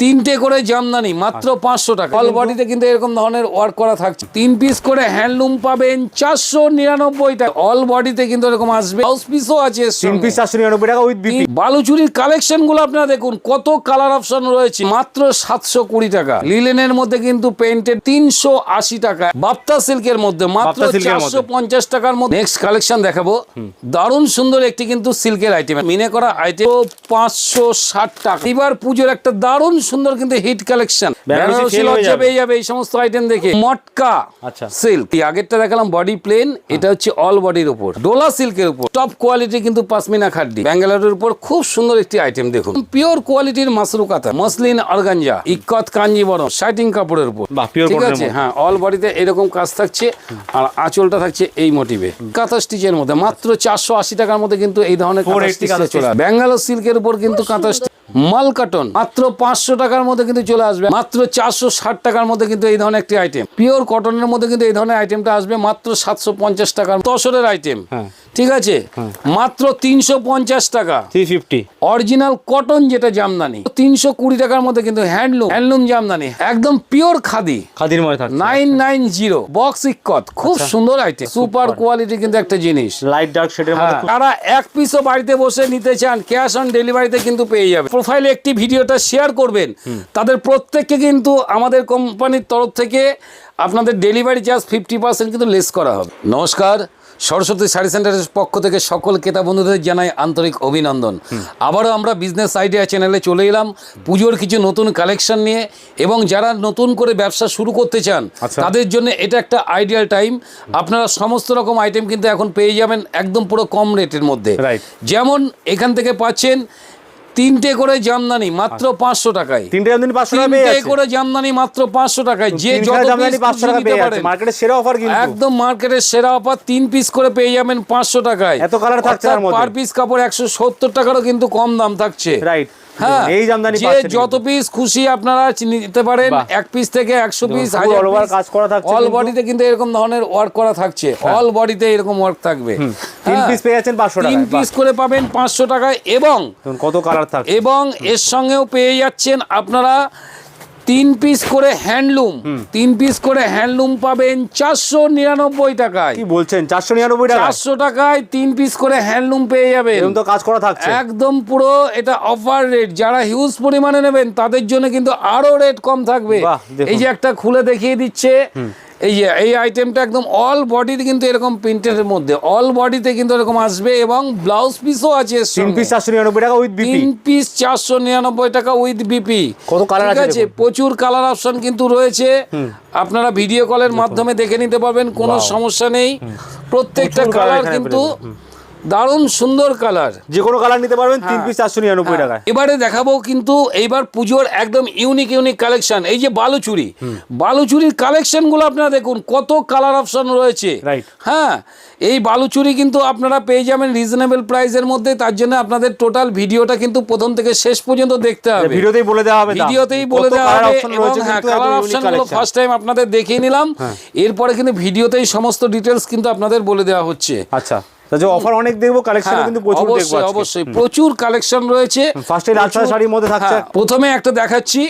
তিনটে করে জামদানি মাত্র পাঁচশো টাকা। অল বডিতে কিন্তু এরকম ধরনের ওয়ার্ক করা থাকছে। তিন পিস করে হ্যান্ডলুম পাবেন চারশো নিরানব্বই টাকা। অল বডিতে কিন্তু এরকম আসবে। হাউস পিসও আছে তিন পিস চারশো নিরানব্বই টাকা উইথ বিপি বালুচুরির কালেকশনগুলো আপনারা দেখুন কত কালার অপশন রয়েছে মাত্র সাতশো কুড়ি টাকা। লিলেনের মধ্যে কিন্তু পেন্টের তিনশো আশি টাকা। বাপ্তা সিল্কের মধ্যে মাত্র। চারশো পঞ্চাশ টাকার মধ্যে। নেক্সট কালেকশন দেখাবো। দারুণ সুন্দর একটি কিন্তু সিল্কের আইটেম মিনে করা আইটেম পাঁচশো ষাট টাকা। এবার পুজোর একটা দারুণ সুন্দর কিন্তু হিট কালেকশন বেনারসি লজ্জা যাবে। পেয়ে যাবে এই সমস্ত আইটেম দেখে। মটকা আচ্ছা। সিল্ক আগেরটা দেখালাম বডি প্লেন এটা হচ্ছে অল বডির উপর। ডোলা সিল্কের উপর। টপ কোয়ালিটি কিন্তু পাসমিনা খাড্ডি ব্যাঙ্গালোরের উপর খুব সুন্দর একটি আইটেম দেখুন। পিওর কোয়ালিটির মাসরু কাতা muslin organza ikat Kanjivaram shirting কাপড়ের উপর। ঠিক আছে? হ্যাঁ অল বডিতে এরকম কাজ থাকছে আর আঁচলটা থাকছে এই মোটিভে কাঁথা স্টিচের মধ্যে। মাত্র চারশো আশি টাকার মধ্যে কিন্তু এই ধরনের কাঁথা 480 স্টিচ কাঁথা চলে আসবে। ব্যাঙ্গালোর সিল্কের উপর কিন্তু কাঁথা মাল কাটন মাত্র পাঁচশো টাকার মধ্যে কিন্তু চলে আসবে। মাত্র চারশো ষাট টাকার মধ্যে কিন্তু এই ধরনের একটি আইটেম পিওর কটনের মধ্যে কিন্তু এই ধরনের আইটেমটা আসবে মাত্র সাতশো পঞ্চাশ টাকার তসরের আইটেম হ্যাঁ। ঠিক আছে? মাত্র তিনশো পঞ্চাশ টাকা। থ্রি ফিফটি অরিজিনাল কটন যেটা জামদানি তিনশো কুড়ি টাকার মধ্যে কিন্তু হ্যান্ডলুম হ্যান্ডলুম জামদানি। একদম পিওর খাদি। খাদির মধ্যে nine nine zero box ikat. খুব সুন্দর আইটেম সুপার কোয়ালিটি কিন্তু একটা জিনিস। লাইট ডার্ক শেডের মধ্যে তারা এক পিসও বাড়িতে বসে নিতে চান ক্যাশ অন ডেলিভারিতে কিন্তু পেয়ে যাবে। প্রোফাইলে একটি ভিডিওটা শেয়ার করবেন। তাদের প্রত্যেককে কিন্তু আমাদের কোম্পানির তরফ থেকে আপনাদের ডেলিভারি চার্জ ফিফটি পার্সেন্ট কিন্তু লেস করা হবে। নমস্কার সরস্বতী শাড়ি সেন্টারের পক্ষ থেকে সকল ক্রেতা বন্ধুদের জানাই আন্তরিক অভিনন্দন। আবারও আমরা বিজনেস আইডিয়া চ্যানেলে চলে এলাম। পুজোর কিছু নতুন কালেকশন নিয়ে এবং যারা নতুন করে ব্যবসা শুরু করতে চান আচ্ছা। তাদের জন্য এটা একটা আইডিয়াল টাইম আপনারা সমস্ত রকম আইটেম কিন্তু এখন পেয়ে যাবেন একদম পুরো কম রেটের মধ্যে. যেমন এখান থেকে পাচ্ছেন তিনটে করে জামদানি মাত্র পাঁচশো টাকায়। তিনটে জামদানি পাঁচশো তিনটে করে জামদানি মাত্র পাঁচশো টাকায়। যে যত জামদানি পাঁচশো টাকা পেয়ে মার্কেটের সেরা অফার কিন্তু। একদম মার্কেটের সেরা অফার তিন পিস করে পেয়ে যাবেন পাঁচশো টাকায়। এত কালার থাকছে। পার পিস কাপড় একশো সত্তর টাকারও কিন্তু কম দাম থাকছে। রাইট হ্যাঁ এই জামদানি যে যত পিস খুশি আপনারা নিতে পারেন এক পিস থেকে একশো পিস হাজার কাজ করা থাকছে অল বডিতে কিন্তু এরকম ধরনের ওয়ার্ক করা থাকছে। অল বডিতে এরকম ওয়ার্ক থাকবে। তিন হ্যাঁ। পিস পেয়ে যাচ্ছেন পাঁচশো তিন পিস করে পাবেন পাঁচশো টাকায় এবং কত কালার থাকছে। এবং এর সঙ্গেও পেয়ে যাচ্ছেন আপনারা তিন পিস করে হ্যান্ডলুম তিন পিস করে হ্যান্ডলুম পাবেন চারশো নিরানব্বই টাকায়। কি বলছেন? চারশো নিরানব্বই টাকা চারশো টাকায় তিন পিস করে হ্যান্ডলুম পেয়ে যাবেন। তো কাজ করা থাকছে। একদম পুরো এটা অফার রেট যারা হিউজ পরিমাণে নেবেন তাদের জন্য কিন্তু আরও রেট কম থাকবে। এই যে একটা খুলে দেখিয়ে দিচ্ছে এই যে এই আইটেমটা একদম অল বডিতে কিন্তু এরকম প্রিন্টের মধ্যে অল বডিতে কিন্তু এরকম আসবে এবং ব্লাউজ পিসও আছে তিন পিস চারশো নিরানব্বই টাকা উইথ বিপি তিন পিস চারশো নিরানব্বই টাকা উইথ বিপি কত কালার আছে প্রচুর কালার অপশন কিন্তু রয়েছে। আপনারা ভিডিও কলের মাধ্যমে দেখে নিতে পারবেন কোনো সমস্যা নেই। প্রত্যেকটা কালার কিন্তু দারুণ সুন্দর কালার। যে কোনো কালার নিতে পারবেন তিন হ্যাঁ। পিস চারশো নিরানব্বই টাকায়। এবারে দেখাবো কিন্তু এইবার পুজোর একদম ইউনিক ইউনিক কালেকশন এই যে বালুচুরি। বালুচুরির কালেকশনগুলো আপনারা দেখুন কত কালার অপশন রয়েছে। হ্যাঁ এই বালুচুরি কিন্তু আপনারা পেয়ে যাবেন রিজনেবল প্রাইসের মধ্যে তার জন্য আপনাদের টোটাল ভিডিওটা কিন্তু প্রথম থেকে শেষ পর্যন্ত দেখতে হবে। ভিডিওতেই বলে দেওয়া হবে ভিডিওতেই বলে দেওয়া হবে এবং হ্যাঁ কালার একদম unique অপশনগুলো collection। হ্যাঁ। ফার্স্ট টাইম আপনাদের দেখিয়ে নিলাম। এরপরে কিন্তু ভিডিওতেই সমস্ত ডিটেলস কিন্তু আপনাদের বলে দেওয়া হচ্ছে। আচ্ছা। যে অফার অনেক দেখব কালেকশন হ্যাঁ, কিন্তু প্রচুর দেখব অবশ্যই প্রচুর কালেকশন রয়েছে। ফার্স্টে লাল শাড়ির মধ্যে থাকছে। হ্যাঁ, প্রথমে একটা দেখাচ্ছি।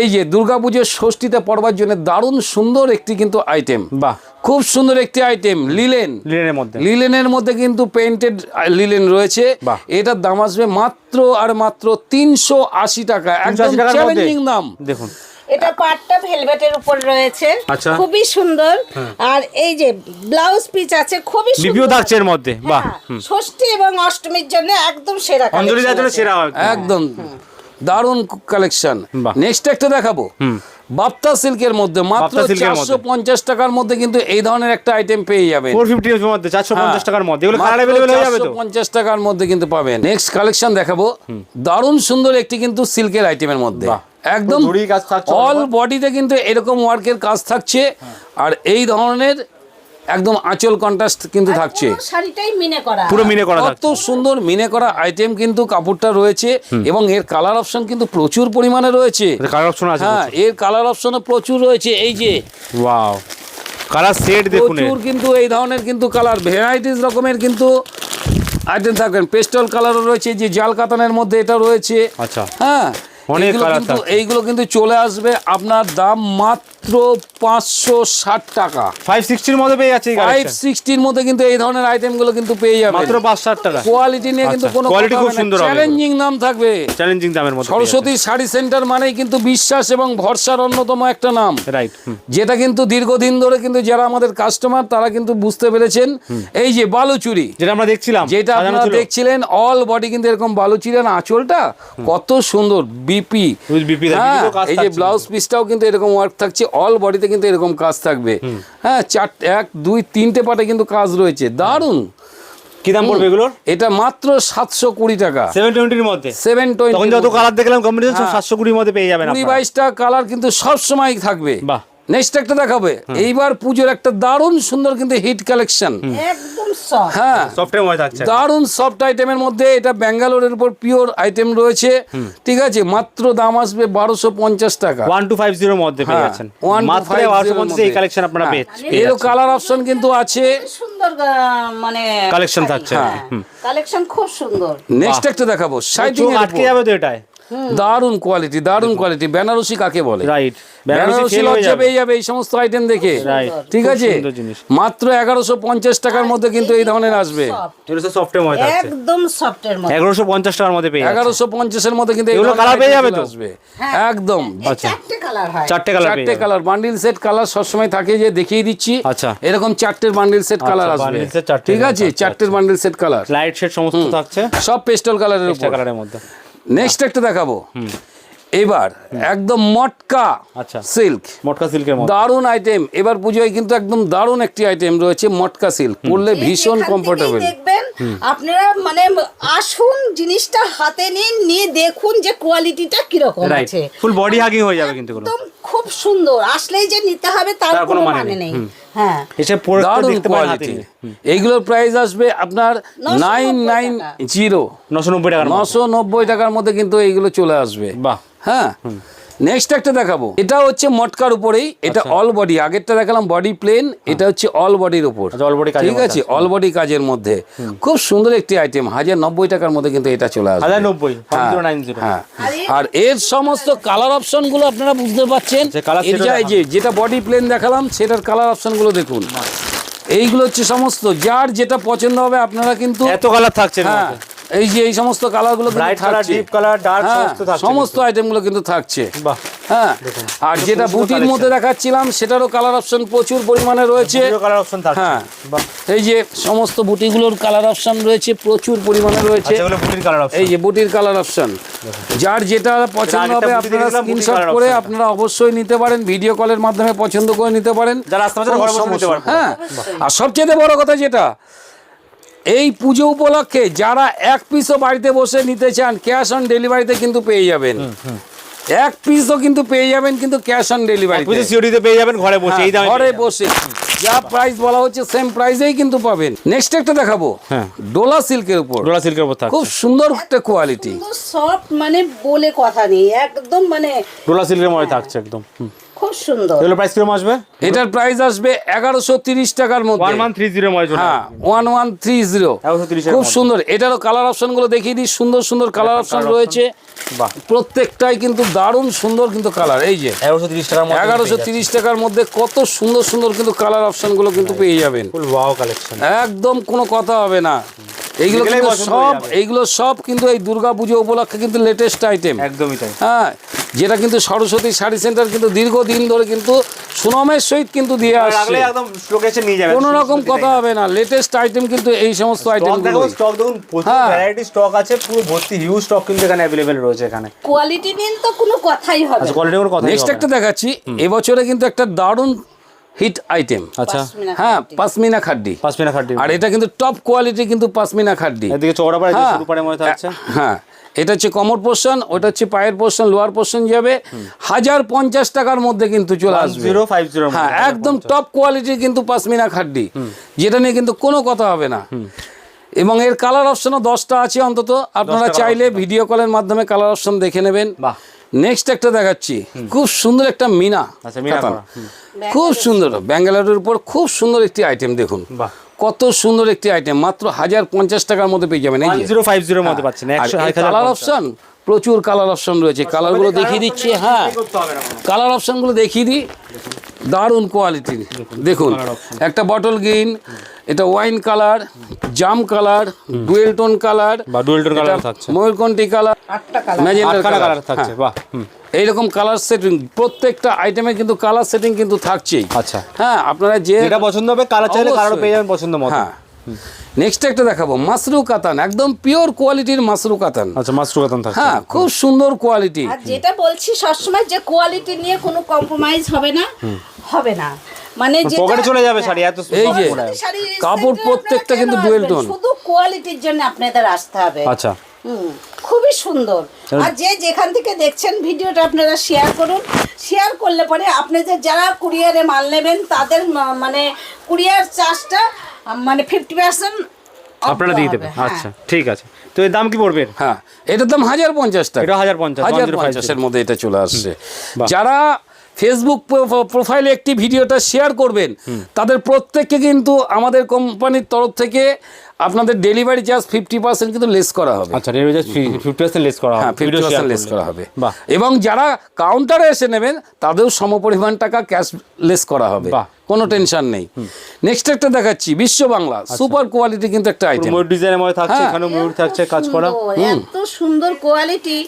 এই যে দুর্গাপুজোর ষষ্ঠীতে পড়বার জন্য দারুণ সুন্দর একটি কিন্তু আইটেম বাহ। খুব সুন্দর একটি আইটেম লিলেন লিনের মধ্যে। লিলেনের মধ্যে কিন্তু পেন্টেড লিলেন রয়েছে। এটার দাম আসবে মাত্র আর মাত্র তিনশো আশি টাকা। একদম 380 টাকার মধ্যে? চ্যালেঞ্জিং দাম। দেখুন। এটা পাটটা ভেলভেটের উপর রয়েছে। আচ্ছা। খুবই সুন্দর। আর এই যে ব্লাউজ পিস আছে খুবই বিপিও থাকছে এর মধ্যে বাহ হ্যাঁ, ষষ্ঠী এবং অষ্টমীর জন্য একদম সেরা অঞ্জলি দেওয়ার জন্য সেরা একদম। দারুণ কালেকশন নেক্সট একটা দেখাবো। বাপ্তা সিল্কের মধ্যে মাত্র। চারশো পঞ্চাশ টাকার মধ্যে কিন্তু এই ধরনের একটা আইটেম পেয়ে যাবেন। ফোর ফিফটি মধ্যে চারশো পঞ্চাশ হ্যাঁ। টাকার মধ্যে। এগুলো কালার অ্যাভেলেবেল হয়ে যাবে তো? পঞ্চাশ টাকার মধ্যে কিন্তু পাবেন। নেক্সট কালেকশন দেখাবো। দারুণ সুন্দর একটি কিন্তু সিল্কের আইটেমের মধ্যে। বাহ। একদম অল বডিতে কিন্তু এরকম ওয়ার্কের কাজ থাকছে। আর এই ধরনের একদম আঁচল কন্ট্রাস্ট কিন্তু থাকছে। পুরো মিনে করা। পুরো মিনে করা কত সুন্দর মিনে করা আইটেম কিন্তু কাপড়টা রয়েছে এবং এর কালার অপশন কিন্তু প্রচুর পরিমাণে রয়েছে। কালার অপশন আছে হ্যাঁ এর কালার অপশনও প্রচুর রয়েছে এই যে। ওয়াও কালার সেট দেখুন। প্রচুর কিন্তু এই ধরনের কিন্তু কালার ভ্যারাইটিস রকমের কিন্তু আইটেম থাকবেন পেস্টল কালারও রয়েছে যে জাল কাতানের মধ্যে এটা রয়েছে। আচ্ছা। হ্যাঁ অনেক এইগুলো কিন্তু চলে আসবে। আপনার দাম মাত্র পাঁচশো ষাট টাকা। ফাইভ সিক্সটির মধ্যে পেয়ে যাচ্ছে ফাইভ সিক্সটির মধ্যে কিন্তু এই ধরনের আইটেমগুলো কিন্তু পেয়ে যাবে। মাত্র পাঁচ ষাট টাকা। কোয়ালিটি নিয়ে কিন্তু আচ্ছা, কোনো quality খুব সুন্দর চ্যালেঞ্জিং নাম থাকবে। চ্যালেঞ্জিং দামের মধ্যে সরস্বতী শাড়ি সেন্টার মানেই কিন্তু বিশ্বাস এবং ভরসার অন্যতম একটা নাম। রাইট যেটা কিন্তু দীর্ঘদিন ধরে কিন্তু যারা আমাদের কাস্টমার তারা কিন্তু বুঝতে পেরেছেন। এই যে বালুচুরি যেটা আমরা দেখছিলাম যেটা আপনারা দেখছিলেন অল বডি কিন্তু এরকম বালুচিরান আঁচলটা কত সুন্দর বিপি হ্যাঁ এই যে। ব্লাউজ পিসটাও কিন্তু এরকম ওয়ার্ক থাকছে। অল বডিতে কিন্তু এরকম কাজ থাকবে। হ্যাঁ চার এক দুই তিনটে পাটে কিন্তু কাজ রয়েছে। দারুণ কি দাম পড়বে এগুলোর? এটা মাত্র সাতশো কুড়ি টাকা। সেভেন টোয়েন্টির মধ্যে? সেভেন টোয়েন্টি যত কালার দেখলাম কম্বিনেশন হ্যাঁ। সাতশো কুড়ির মধ্যে পেয়ে যাবেন কুড়ি আপনারা। বাইশটা কালার কিন্তু সব সময় থাকবে। বাহ। নেক্সট একটা দেখাবে। এইবার পুজোর একটা দারুণ সুন্দর কিন্তু হিট কালেকশন হ্যাঁ। দারুণ সফট আইটেমের মধ্যে এটা ব্যাঙ্গালোরের উপর পিওর আইটেম রয়েছে। ঠিক আছে? মাত্র দাম আসবে বারোশো পঞ্চাশ টাকা। ওয়ান টু ফাইভ জিরোর মধ্যে পেয়ে হ্যাঁ, যাচ্ছেন। 1250 মাত্র বারোশো পঞ্চাশে এই কালেকশন আপনারা পেয়ে পেয়ে এরও কালার অপশন কিন্তু আছে। সুন্দর মানে Collection থাকছে। কালেকশন খুব সুন্দর। নেক্সট একটা দেখাবো। সাইটিং আটকে যাবে তো এটায়। দারুণ কোয়ালিটি দারুণ কোয়ালিটি বেনারসি কাকে বলে? রাইট বেনারসি লজ্জা পেয়ে যাবে এই সমস্ত আইটেম দেখে। ঠিক আছে? মাত্র এগারোশো পঞ্চাশ টাকার মধ্যে কিন্তু এই ধরনের আসবে। সফটওয়্যার মধ্যে থাকছে একদম সফটের মধ্যে। এগারোশো পঞ্চাশ টাকার মধ্যে পেয়ে এগারোশো পঞ্চাশের মধ্যে কিন্তু এগুলো ধরনের পেয়ে যাবে আসবে। হ্যাঁ। একদম। এই চারটে কালার চারটে চারটে বান্ডিল সেট কালার সবসময় থাকে যে দেখিয়ে দিচ্ছি। আচ্ছা। এরকম চারটের বান্ডিল সেট কালার আসবে। চারটে ঠিক আছে? আচ্ছা, চারটের bundle set colour light shade সমস্ত থাকছে। সব পেস্টল কালারের উপর। কালারের মধ্যে। নেক্সট একটা দেখাবো। এবার একদম মটকা আচ্ছা। সিল্ক। মটকা সিল্কের দারুণ আইটেম। এবার পুজোয় কিন্তু একদম দারুণ একটি আইটেম রয়েছে মটকা সিল্ক। পরলে ভীষণ কমফোর্টেবল দেখবেন আপনারা মানে আসুন জিনিসটা হাতে নিন নিয়ে দেখুন যে কোয়ালিটিটা কীরকম আছে। ফুল বডি হাগিং হয়ে যাবে কিন্তু একদম খুব সুন্দর। আসলেই যে নিতে হবে তার কোনো মানে মানে নেই। হ্যাঁ। এসে পরে দেখতে কোয়ালিটি এইগুলোর প্রাইস আসবে আপনার 990 নাইন নাইন জিরো নশো নব্বই মধ্যে। নশো নব্বই টাকার মধ্যে কিন্তু এইগুলো চলে আসবে। বাহ। হ্যাঁ। নেক্সট একটা দেখাবো। এটা হচ্ছে মটকার উপরেই এটা আচ্ছা। অল বডি আগেরটা দেখালাম বডি প্লেন এটা হচ্ছে অল বডির উপর। আচ্ছা, ঠিক আছে? অল বডি কাজের মধ্যে। খুব সুন্দর একটি আইটেম হাজার নব্বই টাকার মধ্যে কিন্তু এটা চলে আসবে। হাজার নব্বই হ্যাঁ, হ্যাঁ। আর। এর সমস্ত কালার অপশনগুলো আপনারা বুঝতে পারছেন। যেটা বডি প্লেন দেখালাম সেটার কালার অপশনগুলো দেখুন। এইগুলো হচ্ছে সমস্ত। যার যেটা পছন্দ হবে আপনারা কিন্তু এত কালার থাকছে হ্যাঁ। এই যে এই সমস্ত কালারগুলো bright colour deep colour dark হ্যাঁ সমস্ত থাকছে সমস্ত আইটেমগুলো কিন্তু থাকছে। বাহ হ্যাঁ আর যেটা বুটির মধ্যে দেখাচ্ছিলাম সেটারও কালার অপশন প্রচুর পরিমাণে রয়েছে। কালার অপশন থাকছে। হ্যাঁ এই যে সমস্ত বুটিগুলোর কালার অপশন রয়েছে প্রচুর পরিমাণে রয়েছে। আচ্ছা এই যে বুটির কালার অপশন যার যেটা পছন্দ হবে আপনারা স্ক্রিনশট করে আপনারা অবশ্যই নিতে পারেন ভিডিও কলের মাধ্যমে পছন্দ করে নিতে পারেন। যারা আসতে। হ্যাঁ আর সবচেয়ে বড় কথা যেটা এই পুজো উপলক্ষে যারা এক পিসও বাড়িতে বসে নিতে চান ক্যাশ অন ডেলিভারিতে কিন্তু পেয়ে যাবেন। এক পিসও কিন্তু পেয়ে যাবেন কিন্তু ক্যাশ অন ডেলিভারি পেয়ে যাবেন ঘরে বসে এই দামে ঘরে বসে। যা প্রাইস বলা হচ্ছে সেম প্রাইসেই কিন্তু পাবেন। নেক্সট একটা দেখাবো। হ্যাঁ। ডোলা সিল্কের উপর। ডোলা সিল্কের উপর খুব সুন্দর একটা কোয়ালিটি সফট মানে বলে কথা নেই একদম মানে ডোলা সিল্কের মধ্যে থাকছে একদম। হুম। খুব সুন্দর। এগুলো প্রাইস কীরকম আসবে? এটার প্রাইস আসবে এগারোশো তিরিশ টাকার মধ্যে। ওয়ান ওয়ান থ্রি জিরো হ্যাঁ ওয়ান ওয়ান থ্রি জিরো 1130 এর খুব সুন্দর। এটারও কালার অপশনগুলো দেখিয়ে দিই। সুন্দর সুন্দর কালার অপশন রয়েছে। বাহ। প্রত্যেকটাই কিন্তু দারুণ সুন্দর কিন্তু কালার এই যে এগারোশো তিরিশ টাকার মধ্যে এগারোশো তিরিশ টাকার মধ্যে কত সুন্দর সুন্দর কিন্তু কালার অপশনগুলো কিন্তু পেয়ে যাবেন। ফুল ওয়াও কালেকশন একদম কোনো কথা হবে না। এইগুলো কিন্তু সব এইগুলো সব কিন্তু এই দুর্গা পুজো উপলক্ষে কিন্তু লেটেস্ট আইটেম একদমই তাই। হ্যাঁ যেটা কিন্তু সরস্বতী শাড়ি সেন্টার কিন্তু দীর্ঘদিন ধরে কিন্তু সুনামের সহিত কিন্তু দিয়ে আসছে। একদম লোকেশন নিয়ে যাবে। কোনো রকম কথা হবে না। লেটেস্ট আইটেম কিন্তু এই সমস্ত আইটেম স্টক দেখো স্টক দেখুন প্রচুর হ্যাঁ। ভ্যারাইটি স্টক আছে পুরো ভর্তি হিউজ স্টক কিন্তু এখানে অ্যাভেলেবেল রয়েছে এখানে। কোয়ালিটি নিন তো কোনো কথাই হবে আচ্ছা। কোয়ালিটি কোনো কথা নেক্সট একটা দেখাচ্ছি। এবছরে কিন্তু একটা দারুণ হিট আইটেম। আচ্ছা। হ্যাঁ। পাসমিনা খাড্ডি। পাঁচমিনা খাটি আর এটা কিন্তু টপ কোয়ালিটি কিন্তু পাসমিনা খাড্ডি। এদিকে চৌড়া পাড়ে হ্যাঁ। শুরু পাড়ে মধ্যে থাকছে। হ্যাঁ। এটা হচ্ছে কমর পোর্শন ওটা হচ্ছে পায়ের পোর্শন লোয়ার পোর্শন যাবে। হাজার পঞ্চাশ টাকার মধ্যে কিন্তু চলে আসবে। হ্যাঁ একদম টপ কোয়ালিটির কিন্তু পাসমিনা খাড্ডি। যেটা নিয়ে কিন্তু কোনো কথা হবে না। এবং এর কালার অপশনও দশটা আছে অন্তত। আপনারা চাইলে ভিডিও কলের মাধ্যমে কালার অপশন দেখে নেবেন। বাহ। নেক্সট একটা দেখাচ্ছি। খুব সুন্দর একটা মিনা আচ্ছা। খুব সুন্দর। ব্যাঙ্গালোরের উপর খুব সুন্দর একটি আইটেম দেখুন। কত সুন্দর একটি আইটেম মাত্র হাজার পঞ্চাশ টাকার মধ্যে পেয়ে যাবেন জিরো ফাইভ জিরোর মধ্যে পাচ্ছেন। কালার অপশন প্রচুর কালার অপশন রয়েছে। কালারগুলো দেখিয়ে দিচ্ছি হ্যাঁ। কালার অপশনগুলো দেখিয়ে দিই। দারুণ কোয়ালিটির দেখুন একটা বটল গ্রিন এটা ওয়াইন কালার জাম কালার ডুয়েল টোন কালার বা ডুয়েল টোন কালার থাকছে। ময়ূরকণ্ঠী কালার আটটা কালার কালার কালার থাকছে বাহ হুম। এইরকম কালার সেটিং প্রত্যেকটা আইটেমে কিন্তু কালার সেটিং কিন্তু থাকছেই। আচ্ছা। হ্যাঁ আপনারা যে যেটা পছন্দ হবে কালার চাইলে কালারও পেয়ে যাবেন পছন্দ মতো। হ্যাঁ। নেক্সট একটা দেখাবো মাসরু কাতান একদম পিওর কোয়ালিটির মাসরু কাতান। আচ্ছা মাস্টার কাতান থাকছে। হ্যাঁ খুব সুন্দর কোয়ালিটি আর যেটা বলছি সবসময় যে কোয়ালিটি নিয়ে কোনো কম্প্রোমাইজ হবে না হবে না। মানে পকেটে চলে যাবে শাড়ি এত এই যে কাপড় প্রত্যেকটা কিন্তু আসবেন? tone। শুধু কোয়ালিটির জন্য আপনাদের আসতে হবে। আচ্ছা। খুবই সুন্দর। আর যে যেখান থেকে দেখছেন ভিডিওটা আপনারা শেয়ার করুন। শেয়ার করলে পরে আপনাদের যারা কুরিয়ারে মাল নেবেন তাদের মানে কুরিয়ার চার্জটা মানে ফিফটি পার্সেন্ট আপনারা দিয়ে দেবেন। আচ্ছা ঠিক আছে। তো এর দাম কি পড়বে? হ্যাঁ এটার দাম হাজার পঞ্চাশ টাকা। এটা 1050, হাজার পঞ্চাশের মধ্যে এটা চলে আসছে। যারা ফেসবুক প্রোফাইলে একটি ভিডিওটা শেয়ার করবেন তাদের প্রত্যেককে কিন্তু আমাদের কোম্পানির তরফ থেকে আপনাদের ডেলিভারি চার্জ ফিফটি পার্সেন্ট কিন্তু লেস করা হবে। আচ্ছা রেট ফিফটি পার্সেন্ট লেস করা হবে। হ্যাঁ ফিফটি পার্সেন্ট লেস করা হবে। এবং যারা কাউন্টারে এসে নেবেন তাদেরও সমপরিমাণ টাকা ক্যাশ লেস করা হবে। কোনো টেনশন নেই। নেক্সট একটা দেখাচ্ছি বিশ্ব বাংলা। সুপার কোয়ালিটি কিন্তু একটা আইটেম ময়ূর ডিজাইনের মধ্যে থাকছে হ্যাঁ। এখানে ময়ূর থাকছে কাজ করা। এত সুন্দর কোয়ালিটি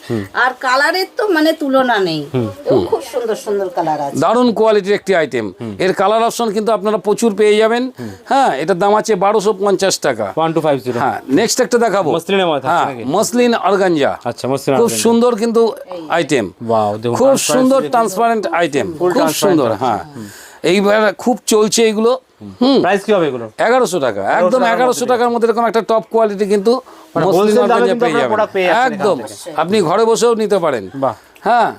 আর কালারের তো মানে তুলনা নেই। খুব সুন্দর সুন্দর কালার আছে। দারুণ কোয়ালিটির একটি আইটেম এর কালার অপশন কিন্তু আপনারা প্রচুর পেয়ে যাবেন। হ্যাঁ এটার দাম আছে বারোশো পঞ্চাশ টাকা। One two five zero. হ্যাঁ নেক্সট একটা দেখাবো। মসলিনের মধ্যে হ্যাঁ? মসলিন অর্গানজা আচ্ছা মসলিন খুব সুন্দর কিন্তু আইটেম ওয়াও দেখুন খুব সুন্দর ট্রান্সপারেন্ট আইটেম খুব সুন্দর হ্যাঁ। এইবার খুব চলছে এগুলো। হুম। প্রাইস কি হবে এগুলো এগারোশো টাকা। একদম টাকার এগারোশো মধ্যে টাকার মধ্যে এরকম একটা টপ কোয়ালিটি কিন্তু মানে একদম। আপনি ঘরে বসেও নিতে পারেন। বাহ। হ্যাঁ।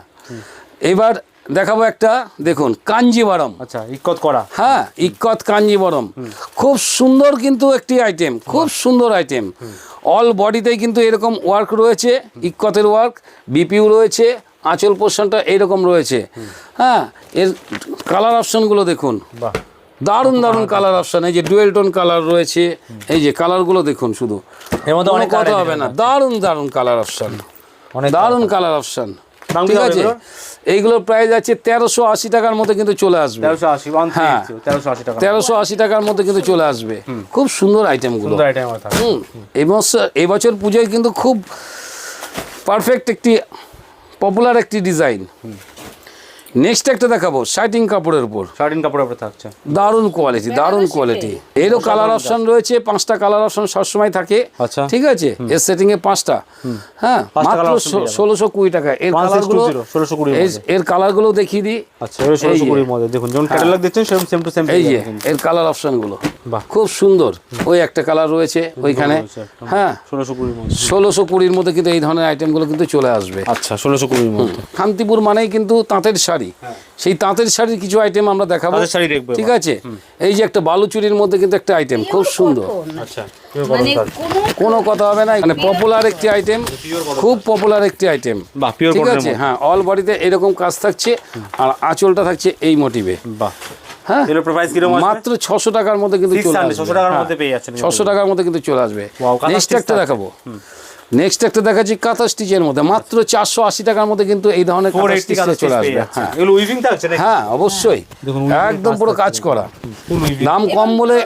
এবার দেখাবো একটা দেখুন কাঞ্জিবারম। আচ্ছা ইকত করা। হ্যাঁ ইক্কত কাঞ্জিবরম। খুব সুন্দর কিন্তু একটি আইটেম খুব সুন্দর আইটেম অল বডিতেই কিন্তু এরকম ওয়ার্ক রয়েছে ইক্কতের ওয়ার্ক বিপিউ রয়েছে আঁচল পোর্শনটা এইরকম রয়েছে। হ্যাঁ এর কালার অপশনগুলো দেখুন। বাহ। দারুণ দারুণ কালার অপশন এই যে ডুয়েল টোন কালার রয়েছে এই যে কালারগুলো দেখুন শুধু। এর মধ্যে অনেক কথা হবে না। দারুণ দারুণ কালার অপশন অনেক দারুণ কালার অপশন ঠিক আছে? এইগুলোর প্রাইস আছে তেরোশো আশি টাকার মধ্যে কিন্তু চলে আসবে। তেরোশো আশি হ্যাঁ। তেরোশো আশি টাকার মধ্যে। কিন্তু চলে আসবে। খুব সুন্দর আইটেমগুলো হুম। এই বছর এই পুজোয় কিন্তু খুব পারফেক্ট একটি পপুলার একটি ডিজাইন নেক্সট একটা দেখাবো শাইটিং কাপড়ের উপর। শার্টিন কাপড়ের উপরে থাকছে। দারুণ কোয়ালিটি দারুণ কোয়ালিটি এরও কালার অপশন রয়েছে পাঁচটা কালার অপশন সবসময় থাকে। আচ্ছা। ঠিক আছে? এর সেটিং এ পাঁচটা। হ্যাঁ পাঁচটা মাত্র। ষোলোশো কুড়ি টাকা। এর 1620, কালারগুলো 1620 এর কালারগুলো দেখিয়ে দিই। আচ্ছা ষোলোশো কুড়ির মধ্যে। দেখুন যেমন ক্যাটালগ দিচ্ছেন সেরকম সেম টু সেম এই যে এর কালার অপশনগুলো বাহ। খুব সুন্দর। ওই একটা কালার রয়েছে ওইখানে। হ্যাঁ। ষোলোশো কুড়ির মধ্যে। ষোলোশো কুড়ির মধ্যে কিন্তু এই ধরনের আইটেমগুলো কিন্তু চলে আসবে। আচ্ছা ষোলোশো কুড়ির মধ্যে। শান্তিপুর মানেই কিন্তু তাঁতের শাড়ি। সেই তাঁতের শাড়ির কিছু আইটেম আমরা দেখাবো। শাড়ি দেখব ঠিক আছে? এই যে একটা বালুচুরির মধ্যে কিন্তু একটা আইটেম খুব সুন্দর। আচ্ছা মানে কোনো কোনো কথা হবে না মানে পপুলার একটি আইটেম খুব পপুলার একটি আইটেম বাহ ঠিক আছে? হ্যাঁ অল বডিতে এরকম কাজ থাকছে আর আঁচলটা থাকছে এই মোটিভে বাহ। হ্যাঁ? আসবে? মাত্র ছশো টাকার মধ্যে কিন্তু চলে আসবে। 600 টাকার হ্যাঁ, মধ্যে পেয়ে যাচ্ছেন ছশো টাকার মধ্যে কিন্তু চলে আসবে। নেক্সট একটা দেখাবো। নেক্সট একটা দেখাচ্ছি কাঁথা স্টিচের মধ্যে। মাত্র চারশো আশি টাকার মধ্যে কিন্তু এই ধরনের কাঁথা স্টিচ চলে আসবে। হ্যাঁ। উইভিং থাকছে হ্যাঁ অবশ্যই। একদম পুরো কাজ করা। দাম কম বলে।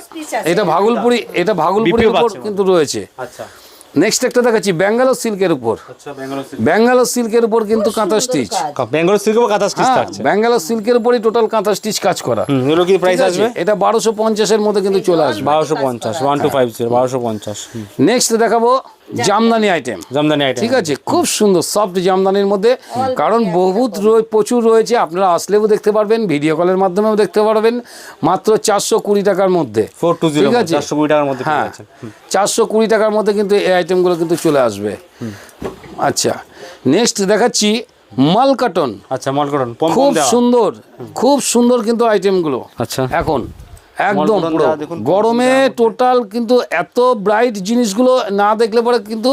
এটা ভাগলপুরি এটা ভাগলপুরির উপর কিন্তু রয়েছে। আচ্ছা। নেক্সট একটা দেখাচ্ছি ব্যাঙ্গালোর সিল্কের উপর। আচ্ছা ব্যাঙ্গালোর সিল্কের উপর কিন্তু কাঁথা স্টিচ ব্যাঙ্গালোর সিল্ক বা কাঁথা স্টিচ হ্যাঁ থাকছে। ব্যাঙ্গালোর সিল্কের উপরই টোটাল কাঁথা স্টিচ কাজ করা। এগুলো কি প্রাইস আসবে? এটা বারোশো পঞ্চাশের মধ্যে কিন্তু চলে আসবে। বারোশো পঞ্চাশ ওয়ান টু ফাইভ জিরো বারোশো পঞ্চাশ। নেক্সট দেখাবো জামদানি আইটেম জামদানি আইটেম ঠিক আছে খুব সুন্দর সফট জামদানির মধ্যে কারণ বহুত রয়ে- প্রচুর রয়েছে আপনারা আসলেও দেখতে পারবেন ভিডিও কলের মাধ্যমেও দেখতে পারবেন মাত্র চারশো কুড়ি টাকার মধ্যে। ফোর টু জিরো ঠিক আছে? চারশো কুড়ি টাকার মধ্যে হ্যাঁ চারশো কুড়ি টাকার মধ্যে কিন্তু এই আইটেমগুলো কিন্তু চলে আসবে। আচ্ছা নেক্সট দেখাচ্ছি মাল কাটন আচ্ছা মলকটন পম খুব সুন্দর খুব সুন্দর কিন্তু আইটেমগুলো আচ্ছা। এখন একদম পুরো। গরমে টোটাল কিন্তু এত ব্রাইট জিনিসগুলো না দেখলে পরে কিন্তু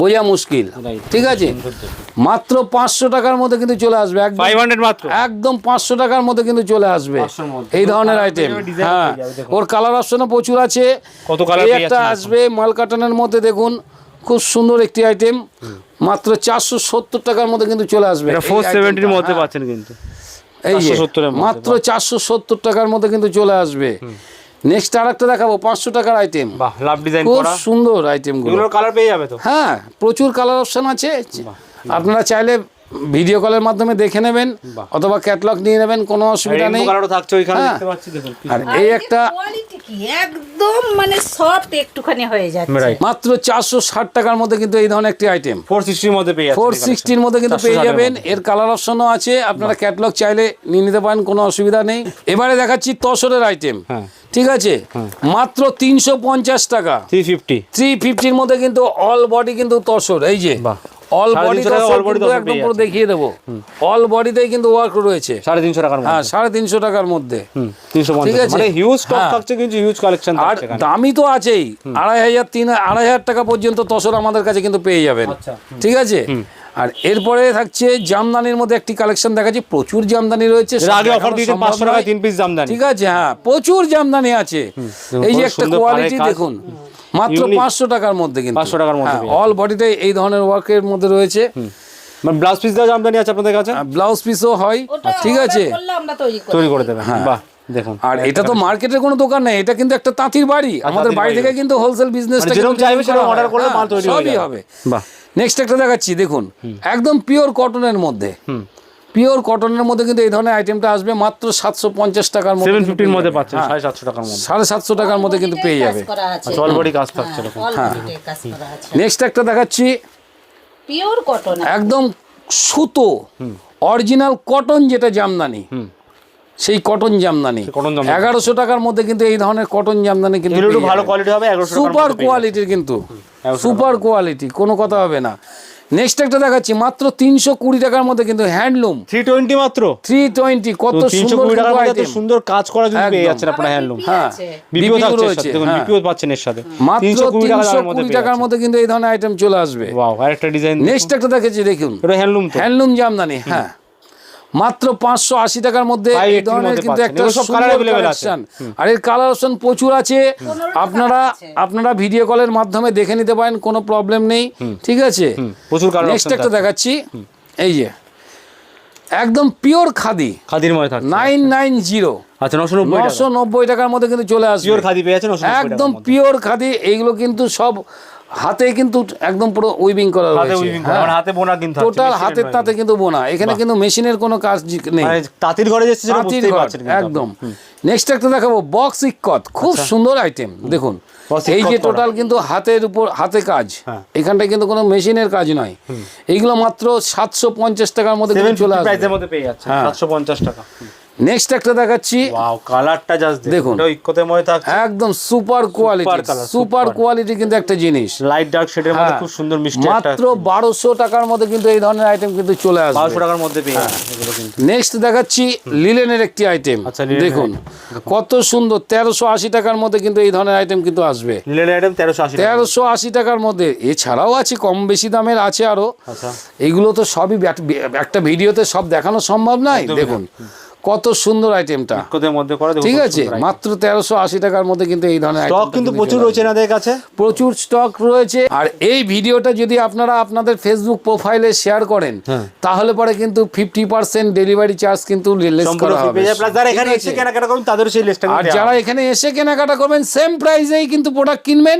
বোঝা মুশকিল। ঠিক আছে? মাত্র পাঁচশো টাকার মধ্যে কিন্তু চলে আসবে একদম পাঁচশো টাকার মধ্যে কিন্তু চলে আসবে 500 র মধ্যে। এই ধরনের আইটেম হ্যাঁ। ওর কালার অপশনও প্রচুর আছে। একটা আসবে মাল কাটানের মধ্যে দেখুন খুব সুন্দর একটি আইটেম মাত্র চারশো সত্তর টাকার মধ্যে কিন্তু চলে আসবে। ফোর সেভেন্টির মধ্যে হ্যাঁ। পাচ্ছেন কিন্তু। এই যে 470 এর মধ্যে, মাত্র চারশো সত্তর টাকার মধ্যে কিন্তু চলে আসবে। নেক্সট আর একটা দেখাবো পাঁচশো টাকার আইটেম খুব সুন্দর আইটেমগুলো। কালার পেয়ে যাবে তো? হ্যাঁ প্রচুর কালার অপশন আছে। আপনারা চাইলে ভিডিও কলের মাধ্যমে দেখে নেবেন অথবা ক্যাটলগ নিয়ে নেবেন কোনো অসুবিধা নেই। হ্যাঁ। দেখতে পাচ্ছি দেখুন আর এই একটা একদম মানে সফট একটুখানি হয়ে যাচ্ছে। মাত্র চারশো ষাট টাকার মধ্যে কিন্তু এই ধরনের একটি আইটেম ফোর সিক্সটির মধ্যে পেয়ে ফোর সিক্সটির মধ্যে কিন্তু পেয়ে যাবেন। এর কালার অপশনও আছে। আপনারা ক্যাটলগ চাইলে নিয়ে নিতে পারেন কোনো অসুবিধা নেই। এবারে দেখাচ্ছি তসরের আইটেম হ্যাঁ। ঠিক আছে? মাত্র তিনশো পঞ্চাশ টাকা। থ্রি ফিফটি থ্রি ফিফটির মধ্যে কিন্তু অল বডি কিন্তু তসর এই যে। বাহ। অল বডি তসর একদম পুরো দেখিয়ে দেবো। অল বডিতেই কিন্তু ওয়ার্ক রয়েছে। সাড়ে তিনশো টাকার হ্যাঁ মধ্যে সাড়ে তিনশো টাকার মধ্যে। হুম, তিনশো ঠিক পঞ্চাশ আছে। মানে হিউজ স্টক হ্যাঁ। থাকছে কিন্তু হিউজ কালেকশন আর দামি তো আছেই। আড়াই হাজার তিন আড়াই হাজার টাকা পর্যন্ত তসর আমাদের কাছে কিন্তু পেয়ে যাবেন। আচ্ছা, ঠিক আছে? আর এরপরে থাকছে জামদানির মধ্যে একটি কালেকশন দেখাচ্ছি। প্রচুর জামদানি রয়েছে। আগে অফার সম্ভব পাঁচশো টাকায় নয়। তিন পিস দাম দেন ঠিক আছে হ্যাঁ প্রচুর জামদানি আছে। এই যে একটা কোয়ালিটি দেখুন। মাত্র পাঁচশো টাকার মধ্যে কিন্তু। 500 টাকার মধ্যে অল বডিতে এই ধরনের ওয়ার্কের মধ্যে রয়েছে। মানে ব্লাউজ পিস দেওয়া জামদানি আছে আপনাদের কাছে? ব্লাউজ পিসও হয়। ঠিক আছে? তৈরি করি তৈরি করে দেবেন। বাহ দেখুন। আর এটা তো মার্কেটের কোনো দোকান নেই এটা কিন্তু একটা তাঁতির বাড়ি। আমাদের বাড়ি। থেকে কিন্তু হোলসেল বিজনেস মানে যেরকম চাইবে সেরকম order করলে মাল তৈরি হয়ে সবই যাবে। হবে। বাহ। নেক্সট একটা দেখাচ্ছি দেখুন। একদম পিওর কটনের মধ্যে। পিওর কটনের মধ্যে কিন্তু এই ধরনের আইটেমটা আসবে মাত্র সাতশো পঞ্চাশ টাকার মধ্যে সেভেন ফিফটির মধ্যে। পাচ্ছেন হ্যাঁ, সাড়ে সাতশো টাকার মধ্যে। সাড়ে সাতশো টাকার মধ্যে কিন্তু পেয়ে যাবে। আছে। আচ্ছা কাজ থাকছে কাজ আছে। নেক্সট একটা দেখাচ্ছি। পিওর কটন একদম সুতো। অরিজিনাল কটন যেটা জামদানি সেই কটন জামদানি। এগারোশো টাকার মধ্যে কিন্তু এই ধরনের কটন জামদানি কিন্তু ভালো কোয়ালিটি হবে সুপার কোয়ালিটির কিন্তু। সুপার কোয়ালিটি কোনো কথা হবে না। নেক্সট একটা দেখাচ্ছি মাত্র তিনশো কুড়ি টাকার মধ্যে কিন্তু হ্যান্ডলুম থ্রি টোয়েন্টি মাত্র। থ্রি টোয়েন্টি কত তিনশো সুন্দর। সুন্দর কাজ করা যাচ্ছে পেয়ে যাচ্ছেন আপনার হ্যান্ডলুম হ্যাঁ। বিপিও রয়েছে, হ্যাঁ। বিপিও পাচ্ছেন এর সাথে। মাত্র তিনশো কুড়ি টাকা তিনশো দামের মধ্যে কুড়ি পেয়ে টাকার মধ্যে কিন্তু এই ধরনের আইটেম চলে আসবে। ওয়াও আরেকটা ডিজাইন নেক্সট একটা দেখেছি দেখুন। হ্যান্ডলুম হ্যান্ডলুম জামদানি হ্যাঁ। মাত্র পাঁচশো আশি টাকার মধ্যে এই ধরনের কিন্তু একটা। কালেকশন আর এর কালার অপশন প্রচুর আছে। আপনারা আপনারা ভিডিও কলের মাধ্যমে দেখে নিতে পারেন কোনো প্রবলেম নেই। ঠিক আছে? প্রচুর নেক্সট একটা দেখাচ্ছি। এই যে একদম পিওর খাদি। খাদির মধ্যে নাইন নাইন জিরো আচ্ছা নশো নব্বই টাকা। নশো নব্বই টাকার মধ্যে কিন্তু চলে আসবে। পিওর খাদি পেয়ে একদম পিওর খাদি এইগুলো কিন্তু সব হাতে কিন্তু একদম পুরো উইভিং করা রয়েছে। উইভিং মানে হাতে বোনা কিন্তু টোটাল হাতের নয়। তাতে কিন্তু বোনা এখানে কিন্তু মেশিনের কোনো কাজ নেই। মানে তাঁতির ঘরে যাচ্ছে তাঁতির ঘর, একদম। নেক্সট একটা দেখাবো বক্স ইকত খুব সুন্দর আইটেম দেখুন। এই যে টোটাল কিন্তু হাতের উপর হাতে কাজ। হ্যাঁ। এখানটা কিন্তু কোনো মেশিনের কাজ নয় এইগুলো মাত্র সাতশো পঞ্চাশ টাকার মধ্যে চলে আসবে। প্রাইসের মধ্যে পেয়ে যাচ্ছে হ্যাঁ। সাতশো পঞ্চাশ টাকা। নেক্সট একটা দেখাচ্ছি। ওয়াও কালারটা জাস্ট দেখুন। এটা থাকছে। একদম সুপার কোয়ালিটি সুপার কোয়ালিটি কিন্তু একটা জিনিস। লাইট ডার্ক শেডের মধ্যে হ্যাঁ। খুব সুন্দর মিষ্টি একটা মাত্র বারোশো টাকার মধ্যে কিন্তু এই ধরনের আইটেম কিন্তু চলে আসবে। টাকার মধ্যে পেয়ে হ্যাঁ। এগুলো কিন্তু। নেক্সট দেখাচ্ছি লিলেনের একটি আইটেম আচ্ছা, দেখুন কত সুন্দর তেরোশো আশি টাকার মধ্যে কিন্তু এই ধরনের আইটেম কিন্তু আসবে। লিলেন আইটেম তেরোশো আশি টাকা তেরোশো আশি টাকার মধ্যে এছাড়াও আছে কম বেশি দামের আছে আরও। আচ্ছা। এগুলো তো সবই একটা ভিডিওতে সব দেখানো সম্ভব নয় দেখুন কত সুন্দর আইটেমটা। মধ্যে করে ঠিক আছে মাত্র তেরোশো আশি টাকার মধ্যে কিন্তু এই ধরনের স্টক কিন্তু প্রচুর। রয়েছে এনাদের কাছে। প্রচুর স্টক রয়েছে। আর এই ভিডিওটা যদি আপনারা আপনাদের ফেসবুক প্রোফাইলে শেয়ার করেন হ্যাঁ। তাহলে পরে কিন্তু ফিফটি পার্সেন্ট ডেলিভারি চার্জ কিন্তু লেস করা হবে। যারা এখানে এসে কেনাকাটা করুন তাদেরও সেই আর যারা এখানে এসে কেনাকাটা করবেন সেম প্রাইসেই কিন্তু প্রোডাক্ট কিনবেন।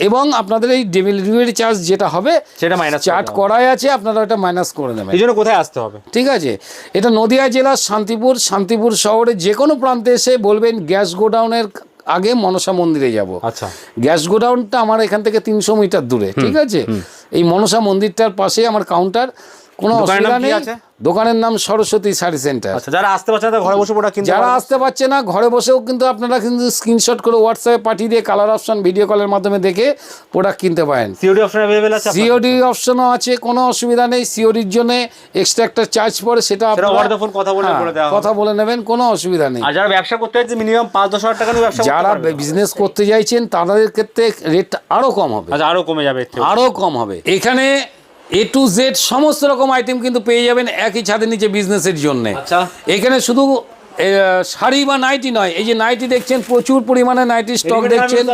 এবং আপনাদের এই ডেলিভারি চার্জ যেটা হবে সেটা মাইনাস চার্ট করাই আছে আপনারা ওটা মাইনাস করে দেবেন এই জন্য কোথায় আসতে হবে? ঠিক আছে। এটা নদিয়া জেলার শান্তিপুর শান্তিপুর শহরে যে কোনো প্রান্তে এসে বলবেন গ্যাস গোডাউনের আগে মনসা মন্দিরে যাব। আচ্ছা। গ্যাস গোডাউনটা আমার এখান থেকে তিনশো মিটার দূরে ঠিক আছে? এই মনসা মন্দিরটার পাশে আমার কাউন্টার কোনো দোকানের নাম অসুবিধা কি নেই আছে? দোকানের নাম সরস্বতী শাড়ি সেন্টার আচ্ছা যারা আসতে পারছে না তারা ঘরে বসে প্রোডাক্ট কিনতে যারা পারবে। আসতে পারছে না ঘরে বসেও কিন্তু আপনারা কিন্তু স্ক্রিনশট করে হোয়াটসঅ্যাপে পাঠিয়ে দিয়ে কালার অপশন ভিডিও কলের মাধ্যমে দেখে প্রোডাক্ট কিনতে পারেন সিওডি অপশন अवेलेबल আছে আপনার? সিওডি অপশনও আছে কোনো অসুবিধা নেই সিওডির জন্য এক্সট্রা একটা চার্জ পড়ে সেটা সেটা আপনারা- over the phone কথা বলে হ্যাঁ, বলে দেওয়া হবে। কথা বলে নেবেন কোনো অসুবিধা নেই আর যারা ব্যবসা করতে চাইছে মিনিমাম পাঁচ দশ হাজার টাকা নিয়ে ব্যবসা করতে যারা পারবে। বিজনেস করতে চাইছেন তাদের ক্ষেত্রে রেটটা আরো কম হবে আচ্ছা আরো কমে যাবে এর থেকে। আরো কম হবে এখানে এ টু জেড সমস্ত রকম আইটেম কিন্তু পেয়ে যাবেন একই ছাদের নিচে বিজনেসের জন্য আচ্ছা। এখানে শুধু শাড়ি বা নাইটি নয় এই যে নাইটি দেখছেন প্রচুর পরিমাণে নাইটি স্টক দেখছেন।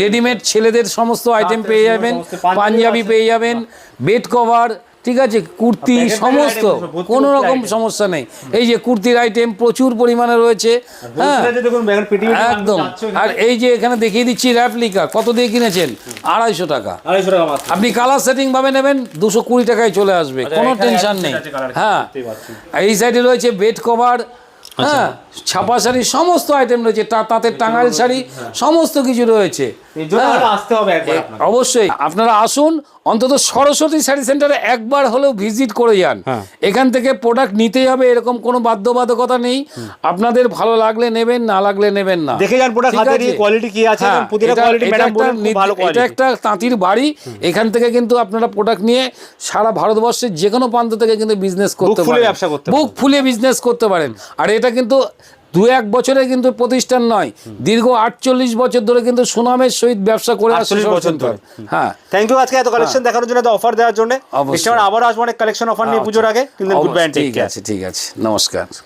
রেডিমেড ছেলেদের সমস্ত আইটেম পেয়ে যাবেন পাঞ্জাবি পেয়ে যাবেন বেড কভার ঠিক আছে কুর্তি সমস্ত কোনো রকম সমস্যা নেই। এই যে কুর্তির আইটেম প্রচুর পরিমাণে রয়েছে হ্যাঁ। একদম। আর এই যে এখানে দেখিয়ে দিচ্ছি র্যাপলিকা কত দিয়ে কিনেছেন? আড়াইশো টাকা। আপনি কালার সেটিং ভাবে নেবেন দুশো কুড়ি টাকায় চলে আসবে আচ্ছা, কোনো টেনশন নেই। হ্যাঁ। এই সাইডে রয়েছে বেড কভার হ্যাঁ। ছাপা শাড়ি সমস্ত আইটেম রয়েছে তাঁতের টাঙ্গাইল শাড়ি সমস্ত কিছু রয়েছে। হ্যাঁ। অবশ্যই। আপনারা আসুন। অন্তত সরস্বতী শাড়ি সেন্টারে একবার হলেও ভিজিট করে যান। হ্যাঁ। এখান থেকে প্রোডাক্ট নিতেই হবে এরকম কোনো বাধ্যবাধকতা নেই। আপনাদের ভালো লাগলে নেবেন না লাগলে নেবেন না। দেখে যান প্রোডাক্ট হাতে আছে? কোয়ালিটি কি আছে হ্যাঁ, প্রতিটা এটা- কোয়ালিটি ম্যাডাম একটা খুব নির্দি- ভালো এটা একটা তাঁতির বাড়ি। এখান থেকে কিন্তু আপনারা প্রোডাক্ট নিয়ে সারা ভারতবর্ষের যে কোনো প্রান্ত থেকে কিন্তু বিজনেস করতে ফুলিয়ে পারেন। ব্যবসা করতে বুক ফুলিয়ে বিজনেস করতে পারেন। আর এটা কিন্তু দু এক বছরে কিন্তু প্রতিষ্ঠান নয় দীর্ঘ আটচল্লিশ বছর ধরে কিন্তু সুনামের সহিত ব্যবসা করে আসছে বছর ধরে। হ্যাঁ। থ্যাংক ইউ আজকে এত কালেকশন দেখানোর জন্য অফার দেওয়ার জন্য। আবার আসব অনেক কালেকশন অফার নিয়ে পুজোর আগে কিন্তু গুড বাই ঠিক আছে। ঠিক আছে। নমস্কার।